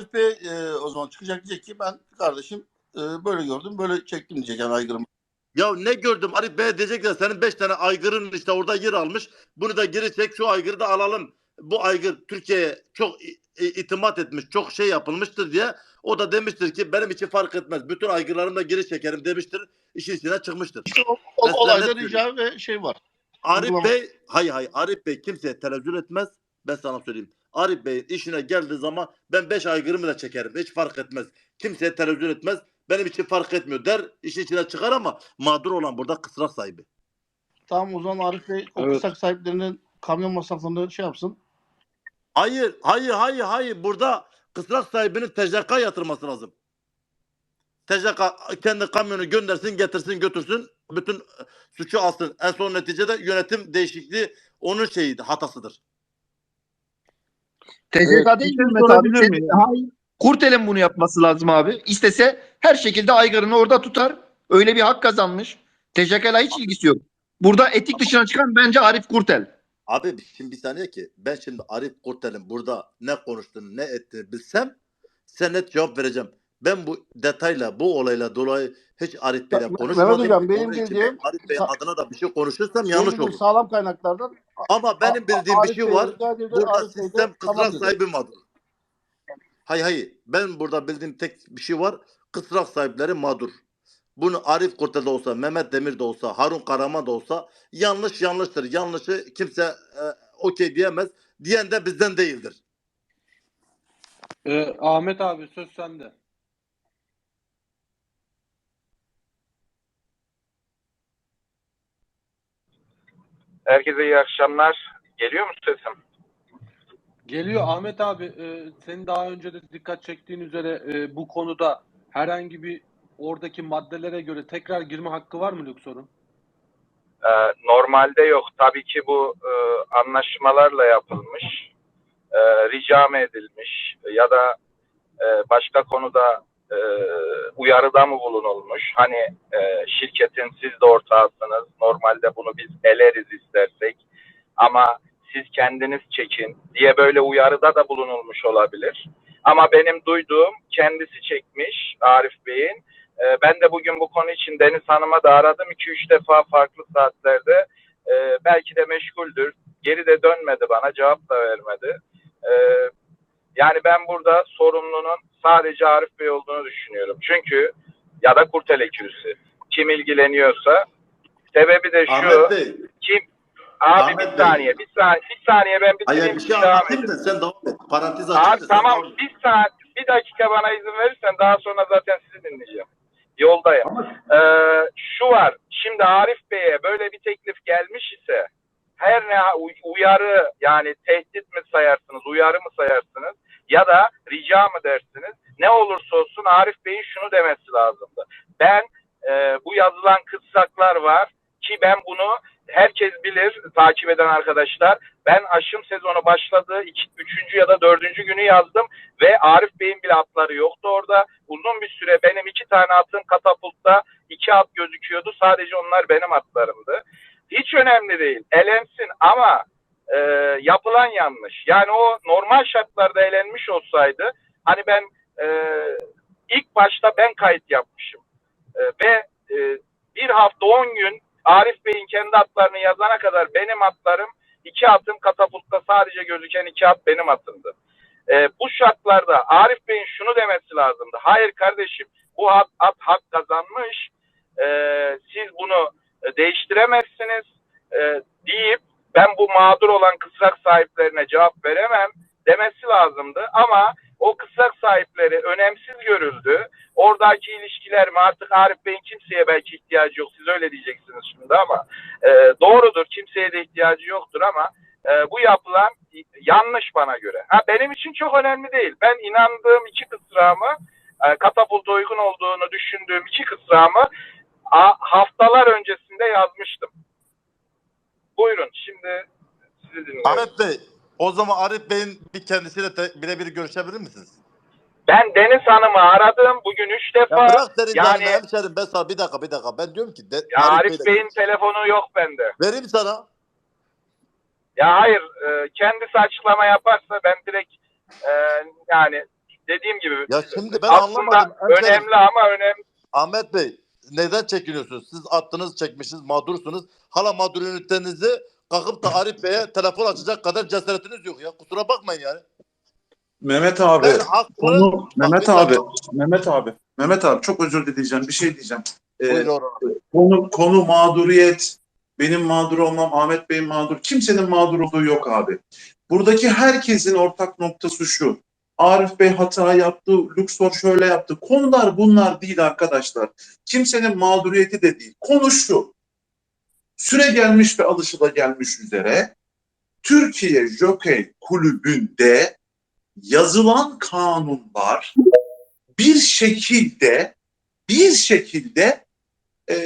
Arif Bey e, o zaman çıkacak diyecek ki ben kardeşim e, böyle gördüm böyle çektim diyecek yani aygırımı. Ya ne gördüm Arif Bey diyecek ya senin beş tane aygırın işte orada yer almış. Bunu da geri çek şu aygırı da alalım. Bu aygır Türkiye'ye çok itimat etmiş çok şey yapılmıştır diye. O da demiştir ki benim için fark etmez. Bütün aygırlarımı da geri çekerim demiştir. İşin içine çıkmıştır. İşte o, o, olayda rica ve şey var. Arif. Bey hay hay Arif Bey kimseye tenezzül etmez. Ben sana söyleyeyim. Arif Bey'in işine geldiği zaman ben 5 aygırımı da çekerim. Hiç fark etmez. Kimseye tenezzül etmez. Benim için fark etmiyor der. işin içine çıkar ama mağdur olan burada kısrak sahibi. Tamam o zaman Arif Bey o Evet. kısak sahiplerinin kamyon masraflarını şey yapsın. Hayır, hayır, hayır, hayır. Burada kısrak sahibinin TCK yatırması lazım. TCK kendi kamyonu göndersin, getirsin, götürsün. Bütün e, suçu alsın. En son neticede yönetim değişikliği onun şeyiydi, hatasıdır. Evet, TCK değil bir şey mi Mehmet abi? Senin-? Hayır. Kurtel'in bunu yapması lazım abi. İstese her şekilde aygırını orada tutar. Öyle bir hak kazanmış. TCK'la hiç ilgisi yok. Burada etik dışına çıkan bence Arif Kurtel. Abi şimdi bir saniye ki ben şimdi Arif Kurtel'in burada ne konuştuğunu ne ettiğini bilsem sen net cevap vereceğim. Ben bu detayla bu olayla dolayı hiç Arif Bey'le Mehmet konuşmadım. Hocam, benim bildiğim- Arif Sa- adına da bir şey konuşursam yanlış olur. Sağlam kaynaklardan Ama benim bildiğim bir şey Bey var. Burada Arif Bey sistem kısrak sahibi mağdur. Hayır hayır. Ben burada bildiğim tek bir şey var. Kısrak sahipleri mağdur. Bunu Arif Kurtel de olsa, Mehmet Demir de olsa, Harun Karaman da olsa yanlış yanlıştır. Yanlışı kimse e, okey diyemez. Diyen de bizden değildir. Ee, Ahmet abi söz sende. Herkese iyi akşamlar. Geliyor mu sesim? Geliyor Ahmet abi e, senin daha önce de dikkat çektiğin üzere e, bu konuda herhangi bir oradaki maddelere göre tekrar girme hakkı var mı Lüksor'un? Ee, normalde yok. Tabii ki bu e, anlaşmalarla yapılmış, e, rica mı edilmiş ya da e, başka konuda e, uyarıda mı bulunulmuş? Hani e, şirketin siz de ortağısınız. Normalde bunu biz eleriz istersek ama siz kendiniz çekin diye böyle uyarıda da bulunulmuş olabilir. Ama benim duyduğum kendisi çekmiş Arif Bey'in. Ee, ben de bugün bu konu için Deniz Hanım'a da aradım. 2-3 defa farklı saatlerde. Ee, belki de meşguldür. Geri de dönmedi bana. Cevap da vermedi. Ee, yani ben burada sorumlunun sadece Arif Bey olduğunu düşünüyorum. Çünkü ya da Kurtel ekürüsü. Kim ilgileniyorsa sebebi de şu. Ahmet Bey. Kim? Abi Ahmet bir Bey. saniye, bir saniye, bir saniye ben bitireyim. Hayır bir şey anlatayım da sen devam et. Parantez açayım Abi tamam bir saat, bir dakika bana izin verirsen daha sonra zaten sizi dinleyeceğim. Yoldayım. Ee, şu var, şimdi Arif Bey'e böyle bir teklif gelmiş ise her ne uy- uyarı yani tehdit mi sayarsınız, uyarı mı sayarsınız ya da rica mı dersiniz? Ne olursa olsun Arif Bey'in şunu demesi lazımdı. Ben e, bu yazılan kıssaklar var ki ben bunu herkes bilir takip eden arkadaşlar. Ben aşım sezonu başladığı iki, üçüncü ya da dördüncü günü yazdım ve Arif Bey'in bile atları yoktu orada. Uzun bir süre benim iki tane atım katapultta iki at gözüküyordu. Sadece onlar benim atlarımdı. Hiç önemli değil. Elensin ama e, yapılan yanlış. Yani o normal şartlarda elenmiş olsaydı hani ben e, ilk başta ben kayıt yapmışım. E, ve e, bir hafta on gün Arif Bey'in kendi atlarını yazana kadar benim atlarım iki atım katapultta sadece gözüken iki at benim atımdı. E, bu şartlarda Arif Bey'in şunu demesi lazımdı. Hayır kardeşim bu at, at hak kazanmış. E, siz bunu değiştiremezsiniz e, deyip ben bu mağdur olan kısrak sahiplerine cevap veremem demesi lazımdı. Ama o kısrak sahipleri önemsiz görüldü. Oradaki ilişkiler mi artık Arif Bey'in kimseye belki ihtiyacı yok. Siz öyle diyeceksiniz şimdi ama e, doğrudur. Kimseye de ihtiyacı yoktur ama e, bu yapılan yanlış bana göre. Ha, benim için çok önemli değil. Ben inandığım iki kısrağımı e, katapulta uygun olduğunu düşündüğüm iki kısrağımı a, haftalar öncesinde yazmıştım. Buyurun şimdi sizi dinliyorum. Ahmet Bey o zaman Arif Bey'in bir kendisiyle birebir görüşebilir misiniz? Ben Deniz Hanım'ı aradım bugün üç Ya defa. bırak Deniz yani- yani, hemşerim ben sana bir dakika bir dakika ben diyorum ki de, Ya Arif Bey'le Bey'in telefonu yok bende. vereyim sana. Ya hayır, e, kendisi açıklama yaparsa ben direkt e, yani dediğim gibi Ya şimdi ben aslında anlamadım. Hemşerim, önemli ama önemli. Ahmet Bey neden çekiniyorsunuz? Siz attınız çekmişsiniz mağdursunuz. Hala mağduriyetinizi kalkıp da Arif Bey'e telefon açacak kadar cesaretiniz yok ya. Kusura bakmayın yani. Mehmet abi. Ben haklı. Mehmet abi. dakika. Mehmet abi. Mehmet abi çok özür dileyeceğim. Bir şey diyeceğim. Ee, konu konu mağduriyet. Benim mağdur olmam, Ahmet Bey mağdur. Kimsenin mağdur olduğu yok abi. Buradaki herkesin ortak noktası şu. Arif Bey hata yaptı, Luxor şöyle yaptı. Konular bunlar değil arkadaşlar. Kimsenin mağduriyeti de değil. Konu şu. Süre gelmiş ve alışılagelmiş üzere Türkiye Jockey Kulübü'nde yazılan kanunlar bir şekilde bir şekilde e,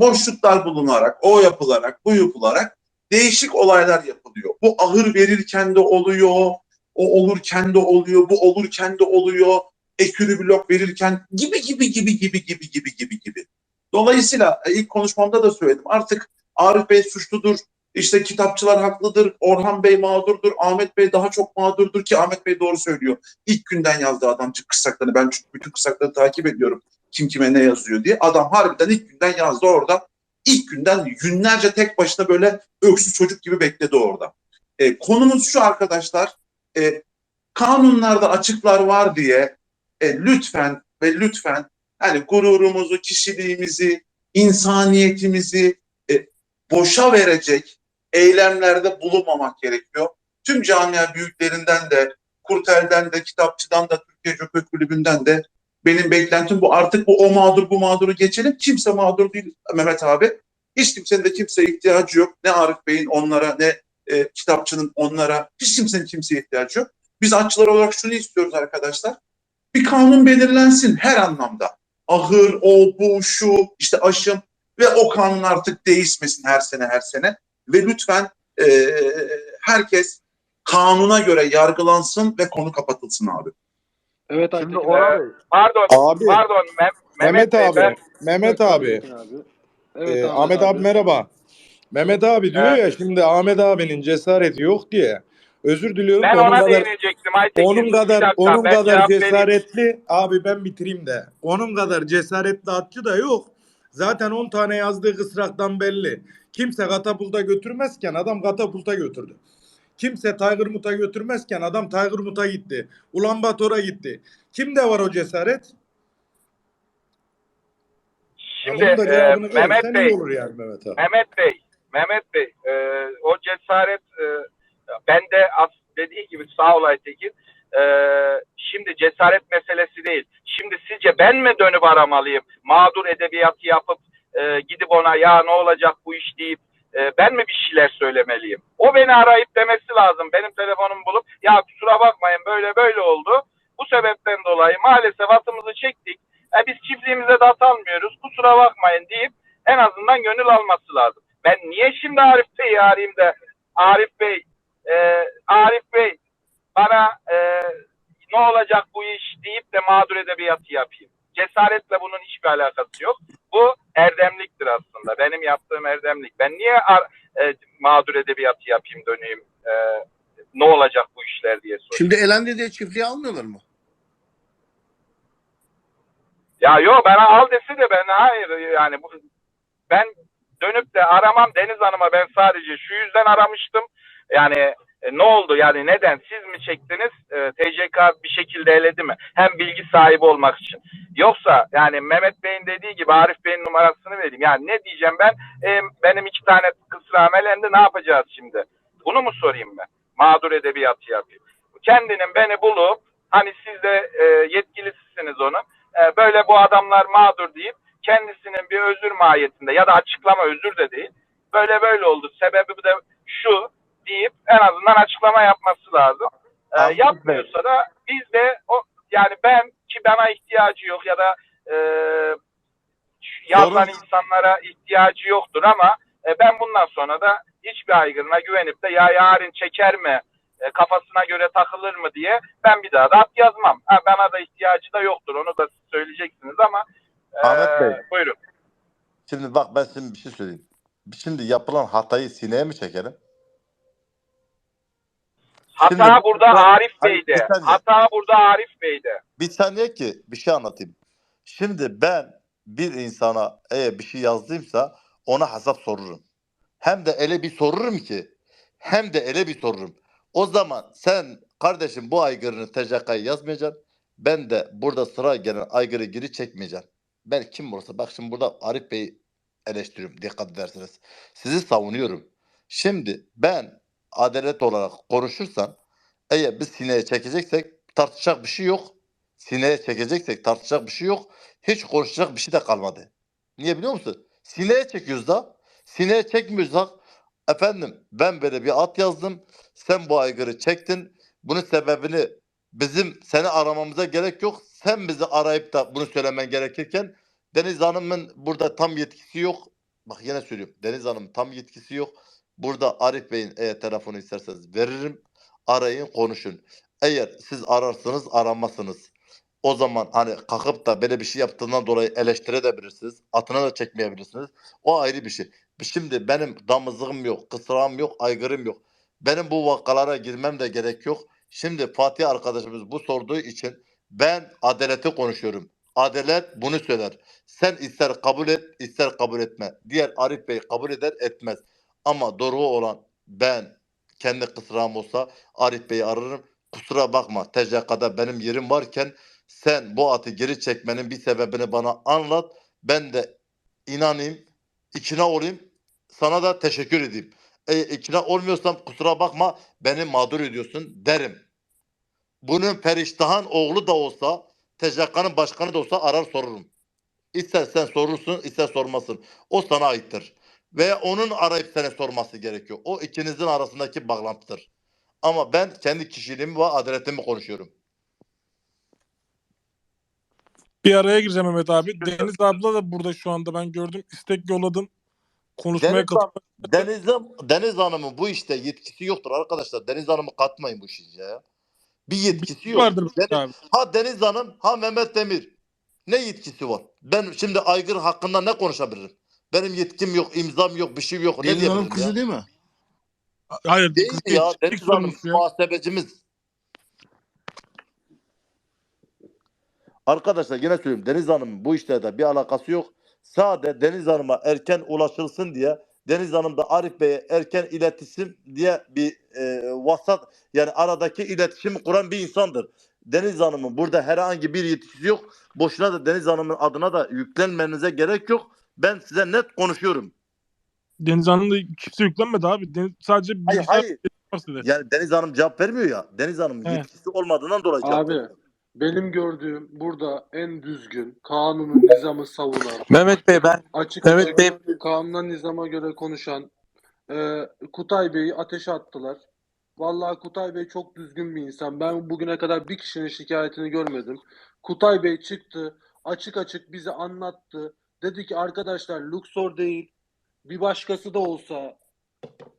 boşluklar bulunarak, o yapılarak, bu yapılarak değişik olaylar yapılıyor. Bu ahır verirken de oluyor, o olurken de oluyor, bu olurken de oluyor, ekürü blok verirken gibi gibi gibi gibi gibi gibi gibi gibi. Dolayısıyla e, ilk konuşmamda da söyledim. Artık Arif Bey suçludur, işte kitapçılar haklıdır, Orhan Bey mağdurdur, Ahmet Bey daha çok mağdurdur ki Ahmet Bey doğru söylüyor. İlk günden yazdı adamcık kısaklarını. Ben çünkü bütün kısakları takip ediyorum. Kim kime ne yazıyor diye. Adam harbiden ilk günden yazdı orada. İlk günden günlerce tek başına böyle öksüz çocuk gibi bekledi orada. E, konumuz şu arkadaşlar. E, kanunlarda açıklar var diye e, lütfen ve lütfen hani gururumuzu, kişiliğimizi, insaniyetimizi e, boşa verecek eylemlerde bulunmamak gerekiyor. Tüm camia büyüklerinden de, Kurtel'den de, Kitapçı'dan da, Türkiye Jockey Kulübü'nden de benim beklentim bu. Artık bu o mağdur bu mağduru geçelim. Kimse mağdur değil Mehmet abi. Hiç kimsenin de kimseye ihtiyacı yok. Ne Arif Bey'in onlara ne e, kitapçının onlara. Hiç kimsenin kimseye ihtiyacı yok. Biz açılar olarak şunu istiyoruz arkadaşlar. Bir kanun belirlensin her anlamda. Ahır, o, bu, şu, işte aşım ve o kanun artık değişmesin her sene her sene. Ve lütfen e, herkes kanuna göre yargılansın ve konu kapatılsın abi. Evet Şimdi Orhan Bey. Pardon, Abi pardon Meh- Mehmet, Bey, abi. ben- Mehmet abi. Evet, Ee, Ahmet abi merhaba. Mehmet abi diyor ya şimdi Ahmet abinin cesareti yok diye. Özür diliyorum. ben onun ona kadar değinecektim Aytekin. onun kadar dakika, onun ben kadar cevap vereyim. cesaretli abi ben bitireyim de. Onun kadar cesaretli atçı da yok. Zaten 10 tane yazdığı kısraktan belli. Kimse katapulta götürmezken adam katapulta götürdü. Kimse Tiger Mut'a götürmezken adam Tiger Mut'a gitti. Ulan Bator'a gitti. Kimde var o cesaret? Şimdi da e, cevabını Mehmet iyi Bey, olur yani Mehmet abi. Mehmet Bey, Mehmet Bey, e, o cesaret e, bende as dediği gibi sağ ol Aytekin. E, şimdi cesaret meselesi değil. Şimdi sizce ben mi dönüp aramalıyım? Mağdur edebiyatı yapıp e, gidip ona ya ne olacak bu iş deyip e, ben mi bir şeyler söylemeliyim? O beni arayıp demesi lazım. Benim telefonumu bulup ya kusura bakmayın böyle böyle oldu. Bu sebepten dolayı maalesef atımızı çektik. E, biz çiftliğimize de at almıyoruz. Kusura bakmayın deyip en azından gönül alması lazım. Ben niye şimdi Arif Bey'i arayayım da Arif Bey, e, Arif Bey bana e, ne olacak bu iş deyip de mağdur edebiyatı yapayım. Cesaretle bunun hiçbir alakası yok. Bu erdemliktir aslında. Benim yaptığım erdemlik. Ben niye ar- e, mağdur edebiyatı yapayım döneyim e, ne olacak bu işler diye soruyorum. Şimdi elendi diye çiftliği almıyorlar mı? Ya yok bana al dese de ben hayır yani bu ben dönüp de aramam Deniz Hanım'a ben sadece şu yüzden aramıştım. Yani e, ne oldu yani neden siz mi çektiniz e, TCK bir şekilde eledi mi? Hem bilgi sahibi olmak için. Yoksa yani Mehmet Bey'in dediği gibi Arif Bey'in numarasını vereyim. Yani ne diyeceğim ben E, benim iki tane kısrağım elendi ne yapacağız şimdi? Bunu mu sorayım ben? Mağdur edebiyatı yapayım. Kendinin beni bulup hani siz de e, yetkilisiniz onun e, böyle bu adamlar mağdur deyip kendisinin bir özür mahiyetinde ya da açıklama özür de değil. Böyle böyle oldu. Sebebi de şu deyip en azından açıklama yapması lazım. E, yapmıyorsa da biz de o yani ben ki bana ihtiyacı yok ya da e, yazan insanlara ihtiyacı yoktur ama e, ben bundan sonra da hiçbir aygırına güvenip de ya yarın çeker mi e, kafasına göre takılır mı diye ben bir daha da at yazmam. Ha, bana da ihtiyacı da yoktur. Onu da siz söyleyeceksiniz ama e, Ahmet Bey. buyurun. Şimdi bak ben şimdi bir şey söyleyeyim. Şimdi yapılan hatayı sineye mi çekelim? Şimdi- Hata burada Ben- Arif Hayır, Bey'de. saniye. Hata burada Arif Bey'de. Bir saniye ki bir şey anlatayım. Şimdi ben bir insana eğer bir şey yazdıysa ona hesap sorurum. Hem de öyle bir sorurum ki hem de öyle bir sorurum. O zaman sen kardeşim bu aygırını TCK'ya yazmayacaksın. Ben de burada sıra gelen aygırı geri çekmeyeceğim. Ben kim olursa bak şimdi burada Arif Bey'i eleştiriyorum dikkat ederseniz. Sizi savunuyorum. Şimdi ben adalet olarak konuşursan eğer biz sineye çekeceksek tartışacak bir şey yok. Sineye çekeceksek tartışacak bir şey yok. Hiç konuşacak bir şey de kalmadı. Niye biliyor musun? Sineye çekiyoruz da. Sineye çekmiyorsak efendim ben böyle bir at yazdım. Sen bu aygırı çektin. Bunun sebebini bizim seni aramamıza gerek yok. Sen bizi arayıp da bunu söylemen gerekirken Deniz Hanım'ın burada tam yetkisi yok. Bak yine söylüyorum. Deniz Hanım'ın tam yetkisi yok. Burada Arif Bey'in eğer telefonu isterseniz veririm. Arayın konuşun. Eğer siz ararsınız aramazsınız. O zaman hani kalkıp da böyle bir şey yaptığından dolayı eleştirebilirsiniz. Atına da çekmeyebilirsiniz. O ayrı bir şey. Şimdi benim damızlığım yok, kısrağım yok, aygırım yok. Benim bu vakalara girmem de gerek yok. Şimdi Fatih arkadaşımız bu sorduğu için ben adaleti konuşuyorum. Adalet bunu söyler. Sen ister kabul et, ister kabul etme. Diğer Arif Bey kabul eder, etmez. Ama doğru olan ben kendi kısrağım olsa Arif Bey'i ararım. Kusura bakma TCK'da benim yerim varken sen bu atı geri çekmenin bir sebebini bana anlat. Ben de inanayım, ikna olayım. Sana da teşekkür edeyim. Eğer ikna olmuyorsam kusura bakma beni mağdur ediyorsun derim. Bunun periştahan oğlu da olsa TCK'nın başkanı da olsa arar sorurum. İster sen sorursun ister sormasın. O sana aittir. Veya onun arayıp sana sorması gerekiyor. O ikinizin arasındaki bağlantıdır. Ama ben kendi kişiliğimi ve adaletimi konuşuyorum. Bir araya gireceğim Mehmet abi. Deniz abla da burada şu anda ben gördüm. İstek yolladım. Konuşmaya Deniz, katıl. Han- Deniz, Deniz Hanım'ın bu işte yetkisi yoktur arkadaşlar. Deniz Hanım'ı katmayın bu işe ya. Bir yetkisi yok. vardır Deniz- abi. ha Deniz Hanım ha Mehmet Demir. Ne yetkisi var? Ben şimdi aygır hakkında ne konuşabilirim? Benim yetkim yok, imzam yok, bir şey yok. ne Deniz Hanım diyebilirim kızı ya? değil mi? Hayır. Değil kız ya? Deniz Hanım konuşuyor. muhasebecimiz. Arkadaşlar yine söylüyorum Deniz Hanım'ın bu işlerde bir alakası yok. Sade Deniz Hanım'a erken ulaşılsın diye Deniz Hanım da Arif Bey'e erken iletişim diye bir e, vasat yani aradaki iletişimi kuran bir insandır. Deniz Hanım'ın burada herhangi bir yetkisi yok. Boşuna da Deniz Hanım'ın adına da yüklenmenize gerek yok. Ben size net konuşuyorum. Deniz Hanım'da kimse yüklenmedi abi. Deniz, sadece Hayır bilgisayar hayır. varsa dedi. Yani Deniz Hanım cevap vermiyor ya. Deniz Hanım'ın Evet. yetkisi olmadığından dolayı cevap Abi vermiyor. Benim gördüğüm burada en düzgün kanunu nizamı savunan Mehmet Bey ben açık Mehmet açık Bey- kanuna nizama göre konuşan e, Kutay Bey'i ateşe attılar. Vallahi Kutay Bey çok düzgün bir insan. Ben bugüne kadar bir kişinin şikayetini görmedim. Kutay Bey çıktı, açık açık bize anlattı. Dedi ki arkadaşlar Luxor değil, bir başkası da olsa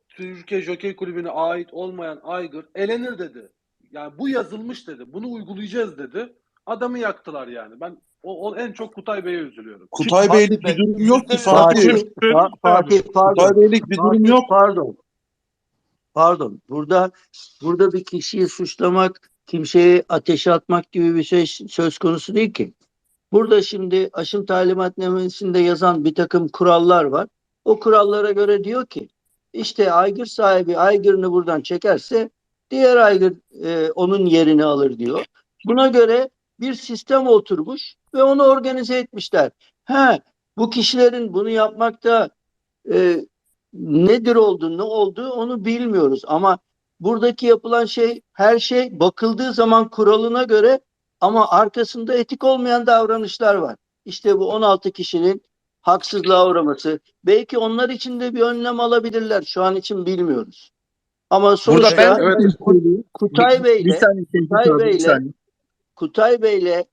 Türkiye Jockey Kulübü'ne ait olmayan aygır elenir dedi. Yani bu yazılmış dedi. Bunu uygulayacağız dedi. Adamı yaktılar yani. Ben o, o en çok Kutay Bey'e üzülüyorum. Kutay Bey'lik Bey, bir durum yok ki Fatih- pardon. Kutay Bey'lik bir durum yok. Pardon. Pardon. Burada burada bir kişiyi suçlamak, kimseye ateşe atmak gibi bir şey söz konusu değil ki. Burada şimdi aşım talimatnamesinde yazan bir takım kurallar var. O kurallara göre diyor ki işte aygır sahibi aygırını buradan çekerse diğer aygır e, onun yerini alır diyor. Buna göre bir sistem oturmuş ve onu organize etmişler. He, bu kişilerin bunu yapmakta e, nedir oldu, ne oldu onu bilmiyoruz. Ama buradaki yapılan şey, her şey bakıldığı zaman kuralına göre ama arkasında etik olmayan davranışlar var. İşte bu 16 kişinin haksızlığa uğraması. Belki onlar için de bir önlem alabilirler. Şu an için bilmiyoruz. Ama sonuçta ben- Evet. Kutay Bey'le Kutay Bey'le-. Kutay Bey'le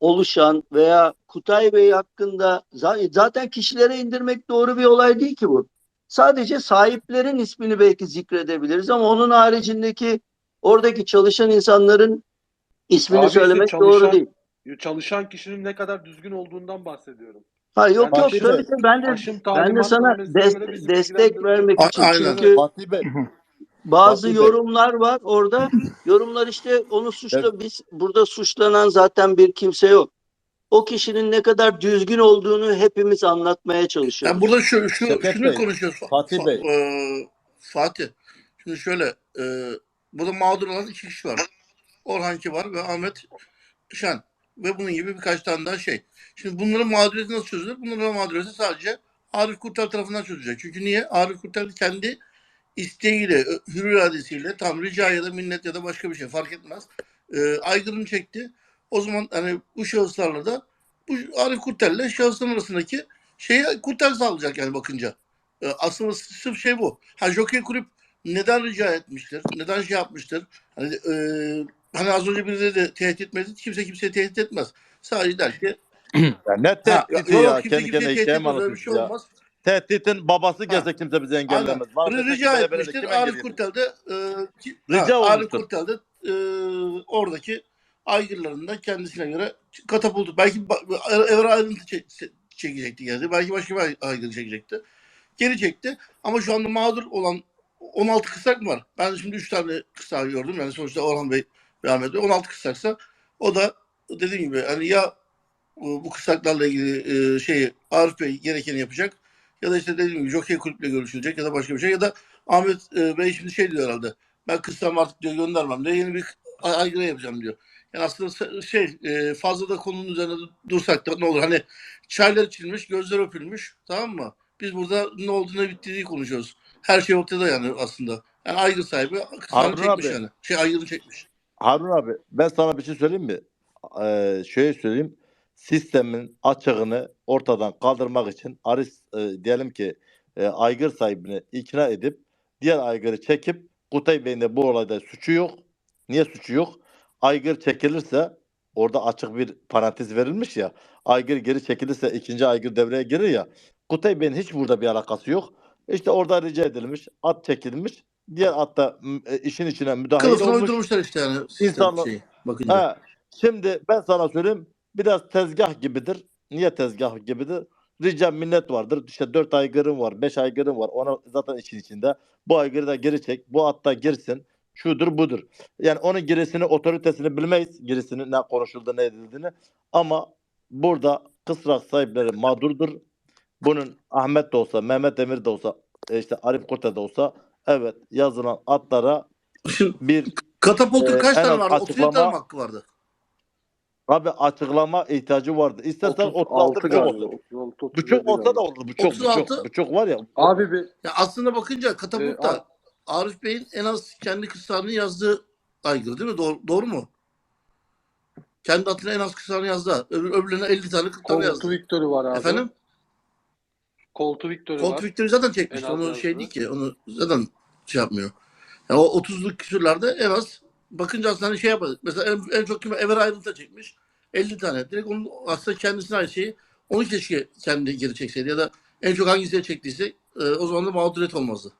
oluşan veya Kutay Bey hakkında za- zaten kişilere indirmek doğru bir olay değil ki bu. Sadece sahiplerin ismini belki zikredebiliriz ama onun haricindeki oradaki çalışan insanların ismini Abi işte söylemek çalışan- doğru değil. Çalışan kişinin ne kadar düzgün olduğundan bahsediyorum. Ha yok Yani yok tabii ben de ben de sana talimatnamesine göre des- bizi destek vermek için aynen. çünkü Fatih Bey, bazı Bey. yorumlar var orada. Yorumlar işte onu suçla biz burada suçlanan zaten bir kimse yok. O kişinin ne kadar düzgün olduğunu hepimiz anlatmaya çalışıyoruz. Yani burada şu, şu Şevket şunu Bey, konuşuyoruz. Fa- Fatih Fa- Bey. eee, Fatih. Şimdi şöyle e, burada mağdur olan iki kişi var. Orhan Kibar ve Ahmet Şen. Ve bunun gibi birkaç tane daha şey. Şimdi bunların mağduriyeti nasıl çözülür? Bunların mağduriyeti sadece Arif Kurtar tarafından çözülecek. Çünkü niye? Arif Kurtar kendi isteğiyle, hür iradesiyle tam rica ya da minnet ya da başka bir şey fark etmez. E, aygırını çekti. O zaman hani bu şahıslarla da bu Arif Kurtel'le şahısların arasındaki şeyi Kurtel sağlayacak yani bakınca. E, aslında sırf şey bu. Ha Jockey Kulüp neden rica etmiştir? Neden şey yapmıştır? Hani, e, hani az önce biri dedi tehdit etmedi. Kimse kimseyi tehdit etmez. Sadece der ki Ya ne ha, tehdidi yok, ya? kimse Kendi kendine hikaye mi bir şey anlatıyorsun ya? olmaz. Tehditin babası gelse kimse bizi engellemez. Varsa Rica etmiştir. kim Arif engelleyebilir? Kurtel de e, ki- Rica ha, Arif olmuştur. Kurtel de e, oradaki aygırlarından kendisine göre katapultu. Belki ba- evre ayrıntı çek- çekecekti geldi. Belki başka bir aygır çekecekti. Geri çekti. Ama şu anda mağdur olan 16 kısak mı var? Ben şimdi 3 tane kısak gördüm. Yani sonuçta Orhan Bey ve Ahmet Bey 16 kısaksa o da dediğim gibi hani ya e, bu kısaklarla ilgili e, şeyi Arif Bey gerekeni yapacak ya da işte dediğim gibi Jockey kulüple görüşülecek ya da başka bir şey ya da Ahmet e, Bey şimdi şey diyor herhalde ben kıssam artık diyor göndermem diyor yeni bir ay- aygıra yapacağım diyor. Yani aslında şey e, fazla da konunun üzerine dursak da ne olur hani çaylar içilmiş gözler öpülmüş tamam mı? Biz burada ne oldu ne bittiğini konuşuyoruz. Her şey ortada yani aslında. Yani aygır sahibi Harun çekmiş abi. yani. Şey aygırını çekmiş. Harun abi ben sana bir şey söyleyeyim mi? Ee, şöyle söyleyeyim. Sistemin açığını ortadan kaldırmak için Aris e, diyelim ki e, aygır sahibini ikna edip diğer aygırı çekip Kutay Bey'in de bu olayda suçu yok. Niye suçu yok? Aygır çekilirse orada açık bir parantez verilmiş ya. Aygır geri çekilirse ikinci aygır devreye girir ya. Kutay Bey'in hiç burada bir alakası yok. İşte orada rica edilmiş. At çekilmiş. Diğer at da e, işin içine müdahil Kılıfına olmuş. uydurmuşlar işte yani. sistem İnsanlar- şeyi, bakınca. Ha, şimdi ben sana söyleyeyim biraz tezgah gibidir. Niye tezgah gibidir? Rica minnet vardır. İşte 4 aygırım var, 5 aygırım var. Ona zaten işin içinde. Bu aygırı da geri çek. Bu atta girsin. Şudur budur. Yani onun girisini, otoritesini bilmeyiz. Girisini ne konuşuldu, ne edildiğini. Ama burada kısrak sahipleri mağdurdur. Bunun Ahmet de olsa, Mehmet Emir de olsa, e, işte Arif Kurt'a da olsa evet yazılan atlara bir katapultun Ee, kaç tane vardı? 37 tane hakkı vardı? Abi açıklama ihtiyacı vardı. İstersen 36 çok galiba. olsun. 36, Bu 37 çok olsa da olur. Bu çok, bu 36. çok, bu çok var ya. Abi bir Ya aslında bakınca Ee, katapultta Ar- Arif Bey'in en az kendi kıssalarını yazdığı aygır değil mi? Doğru, doğru mu? Kendi adına en az kıssalarını yazdı. Öbür, öbürlerine 50 tane 40 tane yazdı. Victory var abi. Efendim? Coltu Victory Colt var. Victory zaten çekmişti. En az Onu şey değil ki. Onu zaten şey yapmıyor. Yani o 30'luk küsürlerde en az bakınca aslında hani şey yapar. Mesela en, en çok kim Ever Ayrıntı çekmiş. 50 tane. Direkt onun aslında kendisine ait şeyi onu keşke kendi geri çekseydi ya da en çok hangisiyle çektiyse e, o zaman da mağduriyet olmazdı.